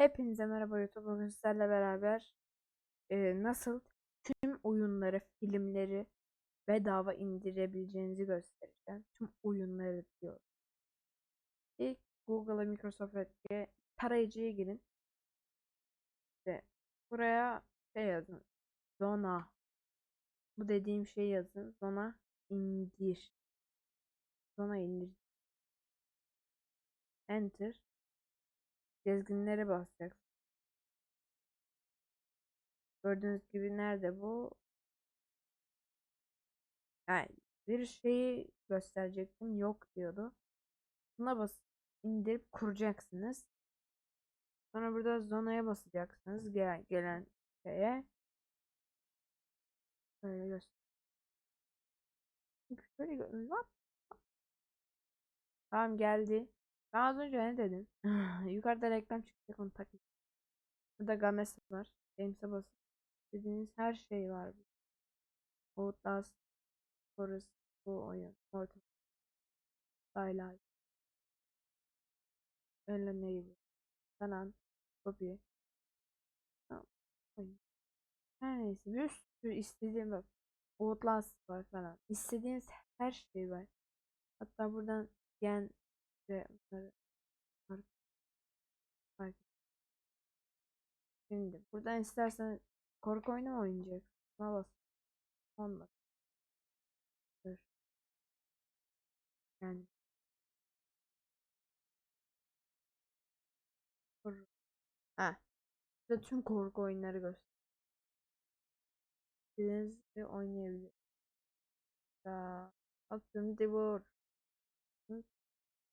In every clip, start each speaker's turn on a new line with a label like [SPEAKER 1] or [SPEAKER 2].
[SPEAKER 1] Hepinize merhaba YouTube. Bugün sizlerle beraber e, nasıl tüm oyunları, filmleri bedava indirebileceğinizi göstereceğim. Tüm oyunları diyor. İlk Google'a Microsoft Edge tarayıcıya girin. İşte buraya şey yazın. Zona. Bu dediğim şeyi yazın. Zona indir. Zona indir. Enter. Gezginlere basacaksın. Gördüğünüz gibi nerede bu? Yani bir şeyi gösterecektim. Yok diyordu. Buna bas indirip kuracaksınız. Sonra burada zonaya basacaksınız. Gel gelen şeye. Böyle göster. Şöyle gö-? Tamam geldi. Ben az önce ne dedim? Yukarıda reklam çıkacak onu takın. Burada Games var. Games'e basın. Dediğiniz her şey var. Outlast, Forest, bu oyun, Mortal, Twilight, Öyle ne gibi? Falan, oyun. Her neyse bir sürü istediğim bak. Outlast var falan. İstediğiniz her şey var. Hatta buradan gen ve bunları fark, Şimdi buradan istersen korku oyunu mu oynayacaksın? Buna bas. Olmaz. Dur. Yani. Korku. Ha. Burada tüm korku oyunları göster. İstediğiniz gibi oynayabilir. Daha. Atıyorum Devor.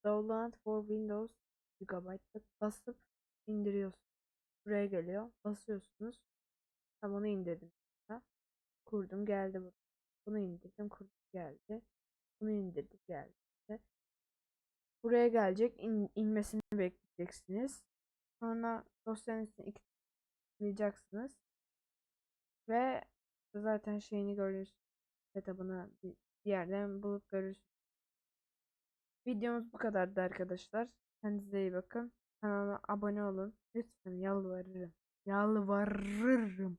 [SPEAKER 1] Download for Windows GB basıp indiriyorsun. Buraya geliyor. Basıyorsunuz. Tam onu indirdim. Ha. Kurdum geldi bu. Bunu indirdim kurdum geldi. Bunu indirdim geldi. Buraya gelecek. in, inmesini bekleyeceksiniz. Sonra iki tıklayacaksınız. Ve zaten şeyini görürsünüz. Setup'ını bir yerden bulup görürsünüz. Videomuz bu kadardı arkadaşlar. Kendinize iyi bakın. Kanalıma abone olun. Lütfen yalvarırım. Yalvarırım.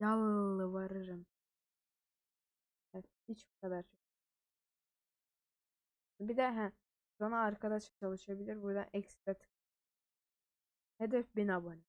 [SPEAKER 1] Yalvarırım. Evet, hiç bu kadar. Bir de he, sonra arkadaş çalışabilir. Buradan ekstra tık. Hedef 1000 abone.